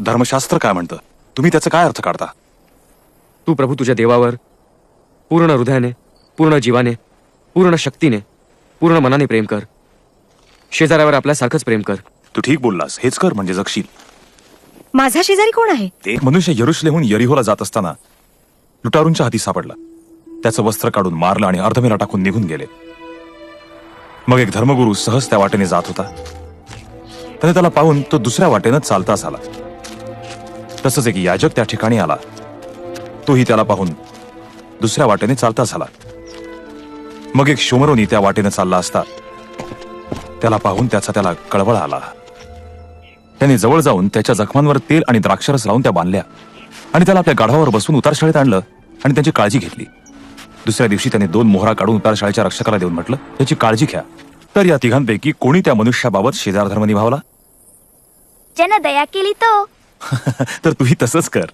धर्मशास्त्र काय म्हणतं? तुम्ही त्याचा काय अर्थ काढता? तू प्रभू तुझ्या देवावर पूर्ण हृदयाने पूर्ण जीवाने पूर्ण शक्तीने पूर्ण मनाने प्रेम कर. शेजाऱ्यावर आपल्यासारखंच प्रेम कर. तू ठीक बोललास हेच कर म्हणजे जगशील. माझा शेजारी कोण आहे? ते एक मनुष्य यरुशलेहून यरिहोला जात असताना लुटारूंच्या हाती सापडला. त्याचं वस्त्र काढून मारलं आणि अर्धमेला टाकून निघून गेले. मग एक धर्मगुरू सहज त्या वाटेने जात होता. त्याने त्याला पाहून तो दुसऱ्या वाटेनं चालता झाला. तसंच एक याजक त्या ठिकाणी आला. तोही त्याला पाहून दुसऱ्या वाटेने चालता झाला. मग एक शोमरोनी त्या वाटेने चालला असता त्याला पाहून त्याचा त्याला कळवळ आला. त्याने जवळ जाऊन त्याच्या जखमांवर तेल आणि द्राक्षरस लावून त्या बांधल्या आणि त्याला आपल्या गाढवावर बसून उतारशाळेत आणलं आणि त्यांची काळजी घेतली. दुसऱ्या दिवशी त्याने दोन मोहरा काढून उतारशाळेच्या रक्षकाला देऊन म्हटलं त्याची काळजी घ्या. तर या तिघांपैकी कोणी त्या मनुष्याबाबत शेजार धर्म निभावला? ज्यानं दया केली तो. तर तूही तसंच कर.